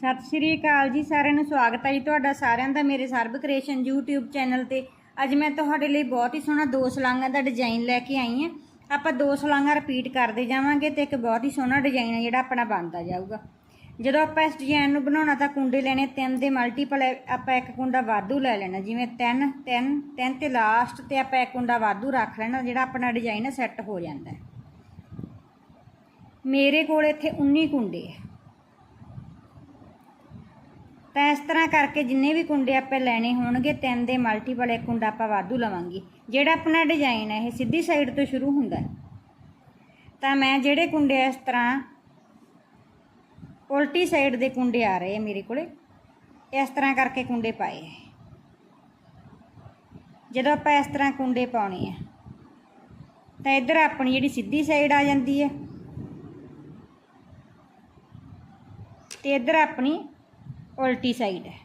ਸਤਿ ਸ਼੍ਰੀ ਅਕਾਲ ਜੀ, ਸਾਰਿਆਂ ਨੂੰ ਸਵਾਗਤ ਹੈ ਜੀ ਤੁਹਾਡਾ ਸਾਰਿਆਂ ਦਾ ਮੇਰੇ ਸਰਬ ਕ੍ਰੀਏਸ਼ਨ YouTube ਚੈਨਲ ਤੇ। ਅੱਜ ਮੈਂ ਤੁਹਾਡੇ ਲਈ ਬਹੁਤ ਹੀ ਸੋਹਣਾ ਦੋ ਸਲਾਂਗਾਂ ਦਾ ਡਿਜ਼ਾਈਨ ਲੈ ਕੇ ਆਈ ਹਾਂ। ਆਪਾਂ ਦੋ ਸਲਾਂਗਾਂ ਰਿਪੀਟ ਕਰਦੇ ਜਾਵਾਂਗੇ ਤੇ ਇੱਕ ਬਹੁਤ ਹੀ ਸੋਹਣਾ ਡਿਜ਼ਾਈਨ ਹੈ ਜਿਹੜਾ ਆਪਣਾ ਬਣਦਾ ਜਾਊਗਾ। ਜਦੋਂ ਆਪਾਂ ਇਸ ਡਿਜ਼ਾਈਨ ਨੂੰ ਬਣਾਉਣਾ ਤਾਂ ਕੁੰਡੇ ਲੈਣੇ ਤਿੰਨ ਦੇ ਮਲਟੀਪਲ ਆਪਾਂ ਇੱਕ ਕੁੰਡਾ ਵਾਧੂ ਲੈ ਲੈਣਾ, ਜਿਵੇਂ ਤਿੰਨ ਤਿੰਨ ਤਿੰਨ ਤੇ ਲਾਸਟ ਤੇ ਆਪਾਂ ਇੱਕ ਕੁੰਡਾ ਵਾਧੂ ਰੱਖ ਲੈਣਾ, ਜਿਹੜਾ ਆਪਣਾ ਡਿਜ਼ਾਈਨ ਸੈੱਟ ਹੋ ਜਾਂਦਾ ਮੇਰੇ ਕੋਲ ਇੱਥੇ 19 ਕੁੰਡੇ ਹੈ। ਤਾਂ ਇਸ ਤਰ੍ਹਾਂ ਕਰਕੇ ਜਿੰਨੇ ਵੀ ਕੁੰਡੇ ਆਪਾਂ ਲੈਣੇ ਹੋਣਗੇ, ਤਿੰਨ ਦੇ ਮਲਟੀਪਲ ਇੱਕ ਕੁੰਡਾ ਆਪਾਂ ਵਾਧੂ ਲਵਾਂਗੇ। ਜਿਹੜਾ ਆਪਣਾ ਡਿਜ਼ਾਈਨ ਹੈ, ਇਹ ਸਿੱਧੀ ਸਾਈਡ ਤੋਂ ਸ਼ੁਰੂ ਹੁੰਦਾ ਹੈ। ਤਾਂ ਮੈਂ ਜਿਹੜੇ ਕੁੰਡੇ ਇਸ ਤਰ੍ਹਾਂ ਉਲਟੀ ਸਾਈਡ ਦੇ ਕੁੰਡੇ ਆ ਰਹੇ ਆ ਮੇਰੇ ਕੋਲੇ, ਇਸ ਤਰ੍ਹਾਂ ਕਰਕੇ ਕੁੰਡੇ ਪਾਏ ਹੈ ਜਦੋਂ ਆਪਾਂ ਇਸ ਤਰ੍ਹਾਂ ਕੁੰਡੇ ਪਾਉਣੇ ਆ, ਤਾਂ ਇੱਧਰ ਆਪਣੀ ਜਿਹੜੀ ਸਿੱਧੀ ਸਾਈਡ ਆ ਜਾਂਦੀ ਹੈ। ਤੇ ਇੱਧਰ ਆਪਣੀ ਉਲਟੀ ਸਾਈਡ ਹੈ।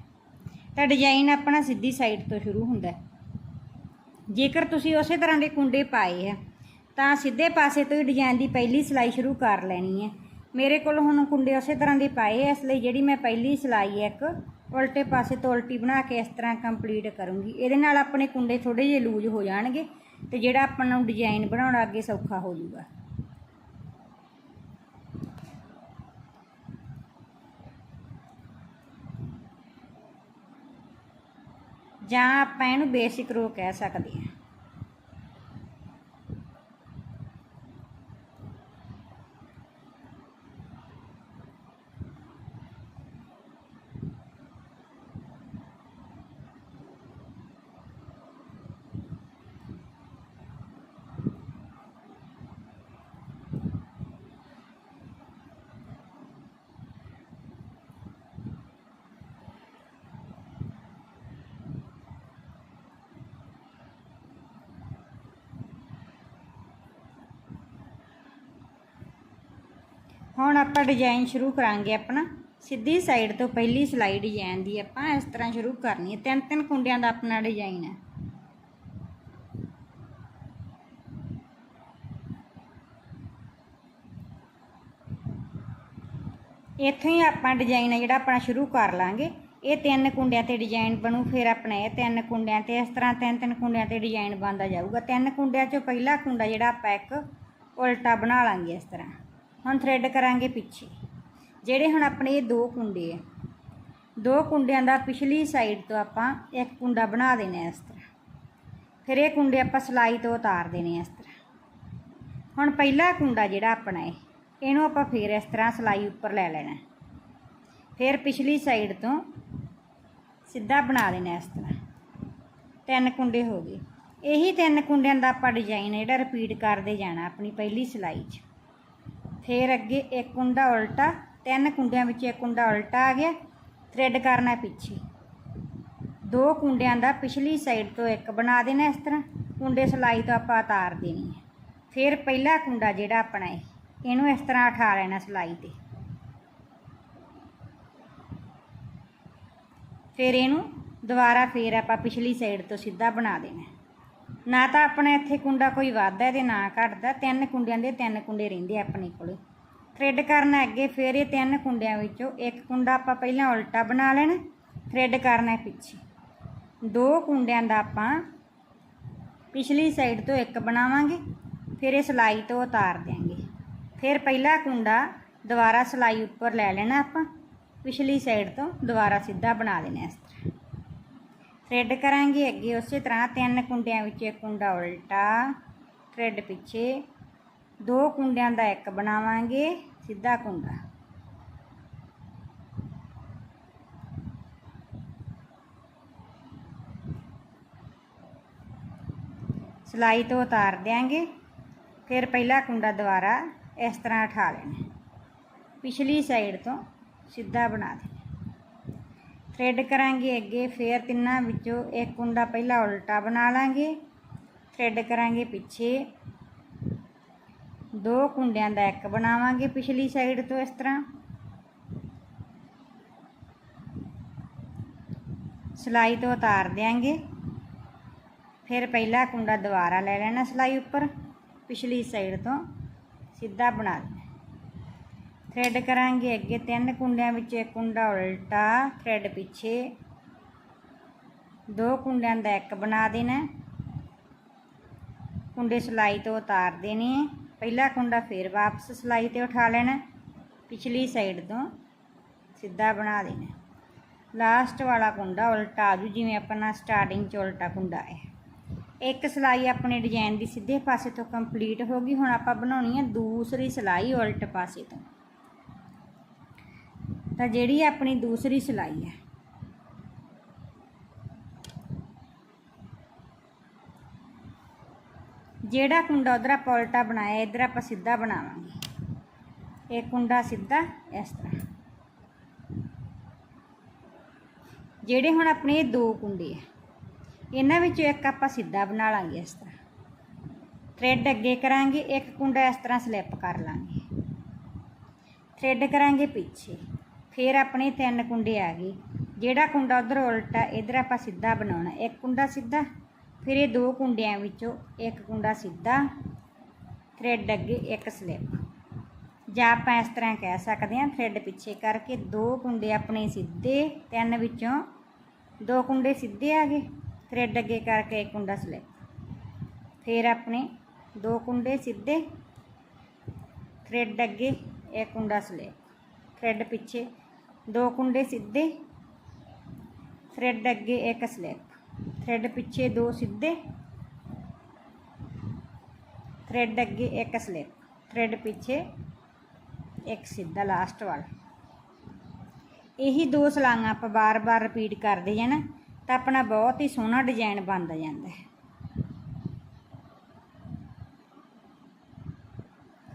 ਤਾਂ ਡਿਜ਼ਾਈਨ ਆਪਣਾ ਸਿੱਧੀ ਸਾਈਡ ਤੋਂ ਸ਼ੁਰੂ ਹੁੰਦਾ ਹੈ। ਜੇਕਰ ਤੁਸੀਂ ਉਸੇ ਤਰ੍ਹਾਂ ਦੇ ਕੁੰਡੇ ਪਾਏ ਆ, ਤਾਂ ਸਿੱਧੇ ਪਾਸੇ ਤੋਂ ਹੀ ਡਿਜ਼ਾਈਨ ਦੀ ਪਹਿਲੀ ਸਿਲਾਈ ਸ਼ੁਰੂ ਕਰ ਲੈਣੀ ਹੈ। ਮੇਰੇ ਕੋਲ ਹੁਣ ਕੁੰਡੇ ਉਸੇ ਤਰ੍ਹਾਂ ਦੇ ਪਾਏ ਆ, ਇਸ ਲਈ ਜਿਹੜੀ ਮੈਂ ਪਹਿਲੀ ਸਿਲਾਈ ਹੈ, ਇੱਕ ਉਲਟੇ ਪਾਸੇ ਤੋਂ ਉਲਟੀ ਬਣਾ ਕੇ ਇਸ ਤਰ੍ਹਾਂ ਕੰਪਲੀਟ ਕਰੂੰਗੀ। ਇਹਦੇ ਨਾਲ ਆਪਣੇ ਕੁੰਡੇ ਥੋੜੇ ਜਿਹੇ ਲੂਜ਼ ਹੋ ਜਾਣਗੇ ਤੇ ਜਿਹੜਾ ਆਪਾਂ ਨੂੰ ਡਿਜ਼ਾਈਨ ਬਣਾਉਣਾ ਅੱਗੇ ਸੌਖਾ ਹੋ ਜਾਊਗਾ। ਜਾਂ ਆਪਾਂ ਇਹਨੂੰ ਬੇਸਿਕ ਰੋ ਕਹਿ ਸਕਦੇ ਹਾਂ। ਹੁਣ ਆਪਾਂ ਡਿਜ਼ਾਈਨ ਸ਼ੁਰੂ ਕਰਾਂਗੇ ਆਪਣਾ। ਸਿੱਧੀ ਸਾਈਡ ਤੋਂ ਪਹਿਲੀ ਸਲਾਈ ਡਿਜ਼ਾਈਨ ਦੀ ਆਪਾਂ ਇਸ ਤਰ੍ਹਾਂ ਸ਼ੁਰੂ ਕਰਨੀ ਹੈ। ਤਿੰਨ ਤਿੰਨ ਕੁੰਡਿਆਂ ਦਾ ਆਪਣਾ ਡਿਜ਼ਾਈਨ ਹੈ। ਇੱਥੋਂ ਹੀ ਆਪਾਂ ਡਿਜ਼ਾਈਨ ਹੈ ਜਿਹੜਾ ਆਪਣਾ ਸ਼ੁਰੂ ਕਰ ਲਾਂਗੇ। ਇਹ ਤਿੰਨ ਕੁੰਡਿਆਂ ਤੇ ਡਿਜ਼ਾਈਨ ਬਣੂ, ਫਿਰ ਆਪਣਾ ਇਹ ਤਿੰਨ ਕੁੰਡਿਆਂ ਤੇ ਇਸ ਤਰ੍ਹਾਂ ਤਿੰਨ ਤਿੰਨ ਕੁੰਡਿਆਂ ਤੇ ਡਿਜ਼ਾਈਨ ਬਣਦਾ ਜਾਊਗਾ। ਤਿੰਨ ਕੁੰਡਿਆਂ ਚੋਂ ਪਹਿਲਾ ਕੁੰਡਾ ਜਿਹੜਾ ਆਪਾਂ ਇੱਕ ਉਲਟਾ ਬਣਾ ਲਾਂਗੇ ਇਸ ਤਰ੍ਹਾਂ। ਹੁਣ ਥਰੈਡ ਕਰਾਂਗੇ ਪਿੱਛੇ। ਜਿਹੜੇ ਹੁਣ ਆਪਣੇ ਇਹ ਦੋ ਕੁੰਡੇ ਆ। ਦੋ ਕੁੰਡਿਆਂ ਦਾ ਪਿਛਲੀ ਸਾਈਡ ਤੋਂ ਆਪਾਂ ਇੱਕ ਕੁੰਡਾ ਬਣਾ ਦੇਣਾ ਇਸ ਤਰ੍ਹਾਂ। ਫਿਰ ਇਹ ਕੁੰਡੇ ਆਪਾਂ ਸਲਾਈ ਤੋਂ ਉਤਾਰ ਦੇਣੇ ਇਸ ਤਰ੍ਹਾਂ। ਹੁਣ ਪਹਿਲਾ ਕੁੰਡਾ ਜਿਹੜਾ ਆਪਣਾ ਹੈ ਇਹਨੂੰ ਆਪਾਂ ਫੇਰ ਇਸ ਤਰ੍ਹਾਂ ਸਲਾਈ ਉੱਪਰ ਲੈ ਲੈਣਾ। ਫਿਰ ਪਿਛਲੀ ਸਾਈਡ ਤੋਂ ਸਿੱਧਾ ਬਣਾ ਦੇਣਾ ਇਸ ਤਰ੍ਹਾਂ। ਤਿੰਨ ਕੁੰਡੇ ਹੋ ਗਏ। ਇਹੀ ਤਿੰਨ ਕੁੰਡਿਆਂ ਦਾ ਆਪਾਂ ਡਿਜ਼ਾਈਨ ਜਿਹੜਾ ਰਿਪੀਟ ਕਰਦੇ ਜਾਣਾ ਆਪਣੀ ਪਹਿਲੀ ਸਲਾਈ 'ਚ। ਫਿਰ ਅੱਗੇ ਇੱਕ ਕੁੰਡਾ ਉਲਟਾ, ਤਿੰਨ ਕੁੰਡਿਆਂ ਵਿੱਚ ਇੱਕ ਕੁੰਡਾ ਉਲਟਾ ਆ ਗਿਆ ਥ੍ਰੈਡ ਕਰਨਾ ਪਿੱਛੇ। ਦੋ ਕੁੰਡਿਆਂ ਦਾ ਪਿਛਲੀ ਸਾਈਡ ਤੋਂ ਇੱਕ ਬਣਾ ਦੇਣਾ ਇਸ ਤਰ੍ਹਾਂ, ਕੁੰਡੇ ਸਲਾਈ ਤੋਂ ਆਪਾਂ ਉਤਾਰ ਦੇਣੀ ਹੈ। ਫਿਰ ਪਹਿਲਾ ਕੁੰਡਾ ਜਿਹੜਾ ਆਪਣਾ ਹੈ, ਇਹਨੂੰ ਇਸ ਤਰ੍ਹਾਂ ਉਠਾ ਲੈਣਾ ਸਲਾਈ ਤੇ। ਫਿਰ ਇਹਨੂੰ ਦੁਬਾਰਾ ਫੇਰ ਆਪਾਂ ਪਿਛਲੀ ਸਾਈਡ ਤੋਂ ਸਿੱਧਾ ਬਣਾ ਦੇਣਾ ਨਾ ਤਾਂ ਆਪਣਾ ਇੱਥੇ ਕੁੰਡਾ ਕੋਈ ਵੱਧਦਾ ਤੇ ਨਾ ਘਟਦਾ। ਤਿੰਨ ਕੁੰਡਿਆਂ ਦੇ ਤਿੰਨ ਕੁੰਡੇ ਰਹਿੰਦੇ ਆਪਣੇ ਕੋਲੇ। ਥ੍ਰੈਡ ਕਰਨਾ ਅੱਗੇ ਫਿਰ ਇਹ ਤਿੰਨ ਕੁੰਡਿਆਂ ਵਿੱਚੋਂ ਇੱਕ ਕੁੰਡਾ ਆਪਾਂ ਪਹਿਲਾਂ ਉਲਟਾ ਬਣਾ ਲੈਣਾ ਥ੍ਰੈਡ ਕਰਨਾ ਪਿੱਛੇ। ਦੋ ਕੁੰਡਿਆਂ ਦਾ ਆਪਾਂ ਪਿਛਲੀ ਸਾਈਡ ਤੋਂ ਇੱਕ ਬਣਾਵਾਂਗੇ, ਫਿਰ ਇਹ ਸਲਾਈ ਤੋਂ ਉਤਾਰ ਦਿਆਂਗੇ। ਫਿਰ ਪਹਿਲਾ ਕੁੰਡਾ ਦੁਬਾਰਾ ਸਲਾਈ ਉੱਪਰ ਲੈ ਲੈਣਾ ਆਪਾਂ, ਪਿਛਲੀ ਸਾਈਡ ਤੋਂ ਦੁਬਾਰਾ ਸਿੱਧਾ ਬਣਾ ਦੇਣਾ ਇਸ ਥਰੈਡ ਕਰਾਂਗੇ ਅੱਗੇ ਉਸੇ ਤਰ੍ਹਾਂ, ਤਿੰਨ ਕੁੰਡਿਆਂ ਵਿੱਚ ਇੱਕ ਕੁੰਡਾ ਉਲਟਾ ਥ੍ਰੈਡ ਪਿੱਛੇ। ਦੋ ਕੁੰਡਿਆਂ ਦਾ ਇੱਕ ਬਣਾਵਾਂਗੇ, ਸਿੱਧਾ ਕੁੰਡਾ। ਸਲਾਈ ਤੋਂ ਉਤਾਰ ਦਿਆਂਗੇ। ਫਿਰ ਪਹਿਲਾ ਕੁੰਡਾ ਦੁਬਾਰਾ ਇਸ ਤਰ੍ਹਾਂ ਉਠਾ ਲੈਣਾ। ਪਿਛਲੀ ਸਾਈਡ ਤੋਂ ਸਿੱਧਾ ਬਣਾ ਦੇਣਾ ਥ੍ਰੈਡ ਕਰਾਂਗੇ ਅੱਗੇ, ਫਿਰ ਤਿੰਨਾਂ ਵਿੱਚੋਂ ਇੱਕ ਕੁੰਡਾ ਪਹਿਲਾਂ ਉਲਟਾ ਬਣਾ ਲਾਂਗੇ। ਥ੍ਰੈਡ ਕਰਾਂਗੇ ਪਿੱਛੇ। ਦੋ ਕੁੰਡਿਆਂ ਦਾ ਇੱਕ ਬਣਾਵਾਂਗੇ ਪਿਛਲੀ ਸਾਈਡ ਤੋਂ ਇਸ ਤਰ੍ਹਾਂ। ਸਲਾਈ ਤੋਂ ਉਤਾਰ ਦਿਆਂਗੇ। ਫਿਰ ਪਹਿਲਾ ਕੁੰਡਾ ਦੁਬਾਰਾ ਲੈ ਲੈਣਾ ਸਲਾਈ ਉੱਪਰ, ਪਿਛਲੀ ਸਾਈਡ ਤੋਂ ਸਿੱਧਾ ਬਣਾ ਦੇਣਾ ਥਰੈਡ ਕਰਾਂਗੇ ਅੱਗੇ ਤਿੰਨ ਕੁੰਡਿਆਂ ਵਿੱਚ, ਇੱਕ ਕੁੰਡਾ ਉਲਟਾ ਥਰੈਡ ਪਿੱਛੇ। ਦੋ ਕੁੰਡਿਆਂ ਦਾ ਇੱਕ ਬਣਾ ਦੇਣਾ। ਕੁੰਡੇ ਸਿਲਾਈ ਤੋਂ ਉਤਾਰ ਦੇਣੇ। ਪਹਿਲਾ ਕੁੰਡਾ ਫੇਰ ਵਾਪਸ ਸਿਲਾਈ ਤੇ ਉਠਾ ਲੈਣਾ, ਪਿਛਲੀ ਸਾਈਡ ਤੋਂ ਸਿੱਧਾ ਬਣਾ ਦੇਣਾ। ਲਾਸਟ ਵਾਲਾ ਕੁੰਡਾ ਉਲਟਾ ਆਜੂ ਜਿਵੇਂ ਆਪਣਾ ਸਟਾਰਟਿੰਗ ਚ ਉਲਟਾ ਕੁੰਡਾ ਹੈ। ਇੱਕ ਸਿਲਾਈ ਆਪਣੇ ਡਿਜ਼ਾਈਨ ਦੀ ਸਿੱਧੇ ਪਾਸੇ ਤੋਂ ਕੰਪਲੀਟ ਹੋ ਗਈ, ਹੁਣ ਆਪਾਂ ਬਣਾਉਣੀ ਹੈ ਦੂਸਰੀ ਸਿਲਾਈ ਉਲਟ ਪਾਸੇ ਤੋਂ। ਤਾਂ ਜਿਹੜੀ ਆਪਣੀ ਦੂਸਰੀ ਸਿਲਾਈ ਹੈ। ਜਿਹੜਾ ਕੁੰਡਾ ਉਧਰ ਆਪਾਂ ਉਲਟਾ ਬਣਾਇਆ, ਇਧਰ ਆਪਾਂ ਸਿੱਧਾ ਬਣਾਵਾਂਗੇ। ਇਹ ਕੁੰਡਾ ਸਿੱਧਾ ਇਸ ਤਰ੍ਹਾਂ। ਜਿਹੜੇ ਹੁਣ ਆਪਣੇ ਇਹ ਦੋ ਕੁੰਡੇ ਆ, ਇਹਨਾਂ ਵਿੱਚੋਂ ਇੱਕ ਆਪਾਂ ਸਿੱਧਾ ਬਣਾ ਲਾਂਗੇ ਇਸ ਤਰ੍ਹਾਂ। ਥਰੈਡ ਅੱਗੇ ਕਰਾਂਗੇ, ਇੱਕ ਕੁੰਡਾ ਇਸ ਤਰ੍ਹਾਂ ਸਲਿੱਪ ਕਰ ਲਾਂਗੇ। ਥਰੈਡ ਕਰਾਂਗੇ ਪਿੱਛੇ। ਫਿਰ ਆਪਣੇ ਤਿੰਨ ਕੁੰਡੇ ਆ ਗਏ। ਜਿਹੜਾ ਕੁੰਡਾ ਉਧਰ ਉਲਟਾ, ਇਧਰ ਆਪਾਂ ਸਿੱਧਾ ਬਣਾਉਣਾ। ਇੱਕ ਕੁੰਡਾ ਸਿੱਧਾ, ਫਿਰ ਇਹ ਦੋ ਕੁੰਡਿਆਂ ਵਿੱਚੋਂ ਇੱਕ ਕੁੰਡਾ ਸਿੱਧਾ ਥਰੈਡ ਅੱਗੇ ਇੱਕ ਸਲਿੱਪ ਜਾਂ ਆਪਾਂ ਇਸ ਤਰ੍ਹਾਂ ਕਹਿ ਸਕਦੇ ਹਾਂ ਥਰੈਡ ਪਿੱਛੇ ਕਰਕੇ ਦੋ ਕੁੰਡੇ ਆਪਣੇ ਸਿੱਧੇ, ਤਿੰਨ ਵਿੱਚੋਂ ਦੋ ਕੁੰਡੇ ਸਿੱਧੇ ਆ ਗਏ। ਥਰੈਡ ਅੱਗੇ ਕਰਕੇ ਇੱਕ ਕੁੰਡਾ ਸਲਿੱਪ ਫਿਰ ਆਪਣੇ ਦੋ ਕੁੰਡੇ ਸਿੱਧੇ ਥਰੈਡ ਅੱਗੇ ਇੱਕ ਕੁੰਡਾ ਸਲਿੱਪ ਥਰੈਡ ਪਿੱਛੇ ਦੋ ਕੁੰਡੇ ਸਿੱਧੇ ਥਰੈਡ ਅੱਗੇ ਇੱਕ ਸਲਿੱਪ ਥਰੈਡ ਪਿੱਛੇ ਦੋ ਸਿੱਧੇ ਥਰੈਡ ਅੱਗੇ ਇੱਕ ਸਲਿੱਪ ਥਰੈਡ ਪਿੱਛੇ ਇੱਕ ਸਿੱਧਾ ਲਾਸਟ ਵਾਲ। ਇਹੀ ਦੋ ਸਲਾਈਆਂ ਆਪਾਂ ਬਾਰ-ਬਾਰ ਰਿਪੀਟ ਕਰਦੇ ਜਾਣਾ ਤਾਂ ਆਪਣਾ ਬਹੁਤ ਹੀ ਸੋਹਣਾ ਡਿਜ਼ਾਈਨ ਬਣਦਾ ਜਾਂਦਾ ਹੈ।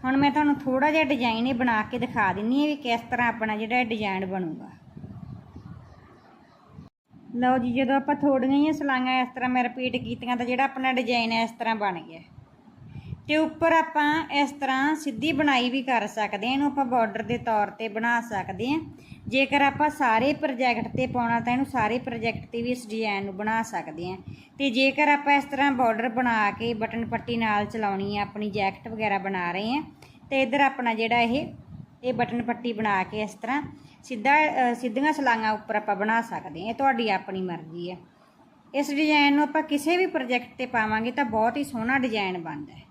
ਹੁਣ ਮੈਂ ਤੁਹਾਨੂੰ ਥੋੜਾ ਜਿਹਾ ਡਿਜ਼ਾਈਨ ਇਹ ਬਣਾ ਕੇ ਦਿਖਾ ਦਿੰਨੀ ਹਾਂ ਵੀ ਕਿਸ ਤਰ੍ਹਾਂ ਆਪਣਾ ਜਿਹੜਾ ਡਿਜ਼ਾਈਨ ਬਣੂਗਾ। ਲਓ ਜੀ, ਜਦੋਂ ਆਪਾਂ ਥੋੜੀਆਂ ਜਿਹੀਆਂ ਸਲਾਈਆਂ ਇਸ ਤਰ੍ਹਾਂ ਮੈਂ ਰਿਪੀਟ ਕੀਤੀਆਂ ਤਾਂ ਜਿਹੜਾ ਆਪਣਾ ਡਿਜ਼ਾਈਨ ਹੈ ਇਸ ਤਰ੍ਹਾਂ ਬਣ ਗਿਆ। ਤੇ ਉੱਪਰ ਆਪਾਂ ਇਸ ਤਰ੍ਹਾਂ ਸਿੱਧੀ ਬਣਾਈ ਵੀ ਕਰ ਸਕਦੇ ਹਾਂ। ਇਹਨੂੰ ਆਪਾਂ ਬਾਰਡਰ ਦੇ ਤੌਰ ਤੇ ਬਣਾ ਸਕਦੇ ਹਾਂ। ਜੇਕਰ ਆਪਾਂ ਸਾਰੇ ਪ੍ਰੋਜੈਕਟ ਤੇ ਪਾਉਣਾ ਤਾਂ ਇਹਨੂੰ ਸਾਰੇ ਪ੍ਰੋਜੈਕਟ ਤੇ ਵੀ ਇਸ ਡਿਜ਼ਾਈਨ ਨੂੰ ਬਣਾ ਸਕਦੇ ਹਾਂ। ਤੇ ਜੇਕਰ ਆਪਾਂ ਇਸ ਤਰ੍ਹਾਂ ਬਾਰਡਰ ਬਣਾ ਕੇ ਬਟਨ ਪੱਟੀ ਨਾਲ ਚਲਾਉਣੀ ਹੈ, ਆਪਣੀ ਜੈਕਟ ਵਗੈਰਾ ਬਣਾ ਰਹੇ ਹਾਂ, ਤੇ ਇਧਰ ਆਪਣਾ ਜਿਹੜਾ ਇਹ ਇਹ ਬਟਨ ਪੱਟੀ ਬਣਾ ਕੇ ਇਸ ਤਰ੍ਹਾਂ ਸਿੱਧਾ ਸਿੱਧੀਆਂ ਸਲਾਈਆਂ ਉੱਪਰ ਆਪਾਂ ਬਣਾ ਸਕਦੇ ਹਾਂ। ਇਹ ਤੁਹਾਡੀ ਆਪਣੀ ਮਰਜ਼ੀ ਹੈ। ਇਸ ਡਿਜ਼ਾਈਨ ਨੂੰ ਆਪਾਂ ਕਿਸੇ ਵੀ ਪ੍ਰੋਜੈਕਟ ਤੇ ਪਾਵਾਂਗੇ ਤਾਂ ਬਹੁਤ ਹੀ ਸੋਹਣਾ ਡਿਜ਼ਾਈਨ ਬਣਦਾ ਹੈ।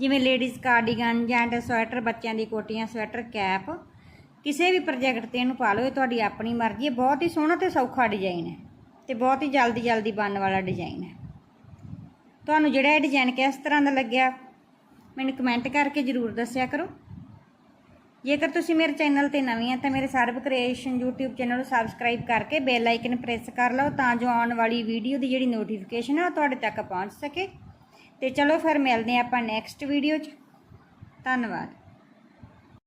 ਜਿਵੇਂ ਲੇਡੀਜ਼ ਕਾਰਡੀਗਨ ਜੈਂਟ ਸਵੈਟਰ ਬੱਚਿਆਂ ਦੀ ਕੋਟੀਆਂ ਸਵੈਟਰ ਕੈਪ ਕਿਸੇ ਵੀ ਪ੍ਰੋਜੈਕਟ ਤੇ ਇਹਨੂੰ ਪਾ ਲਓ, ਇਹ ਤੁਹਾਡੀ ਆਪਣੀ ਮਰਜ਼ੀ ਹੈ। ਬਹੁਤ ਹੀ ਸੋਹਣਾ ਤੇ ਸੌਖਾ ਡਿਜ਼ਾਈਨ ਹੈ ਤੇ ਬਹੁਤ ਹੀ ਜਲਦੀ ਜਲਦੀ ਬਣਨ ਵਾਲਾ ਡਿਜ਼ਾਈਨ ਹੈ। ਤੁਹਾਨੂੰ ਜਿਹੜਾ ਇਹ ਡਿਜ਼ਾਈਨ ਕਿਸ ਤਰ੍ਹਾਂ ਦਾ ਲੱਗਿਆ, ਮੈਨੂੰ ਕਮੈਂਟ ਕਰਕੇ ਜਰੂਰ ਦੱਸਿਆ ਕਰੋ। ਜੇਕਰ ਤੁਸੀਂ ਮੇਰੇ ਚੈਨਲ ਤੇ ਨਵੇਂ ਆ, ਤਾਂ ਮੇਰੇ ਸਰਬ ਕ੍ਰੀਏਸ਼ਨ YouTube ਚੈਨਲ ਨੂੰ ਸਬਸਕ੍ਰਾਈਬ ਕਰਕੇ ਬੈਲ ਆਈਕਨ ਪ੍ਰੈਸ ਕਰ ਲਓ, ਤਾਂ ਜੋ ਆਉਣ ਵਾਲੀ ਵੀਡੀਓ ਦੀ ਜਿਹੜੀ ਨੋਟੀਫਿਕੇਸ਼ਨ ਹੈ ਉਹ ਤੁਹਾਡੇ ਤੱਕ ਪਹੁੰਚ ਸਕੇ। ਤੇ ਚਲੋ ਫਿਰ ਮਿਲਦੇ ਹਾਂ ਆਪਾਂ ਨੈਕਸਟ ਵੀਡੀਓ 'ਚ। ਧੰਨਵਾਦ।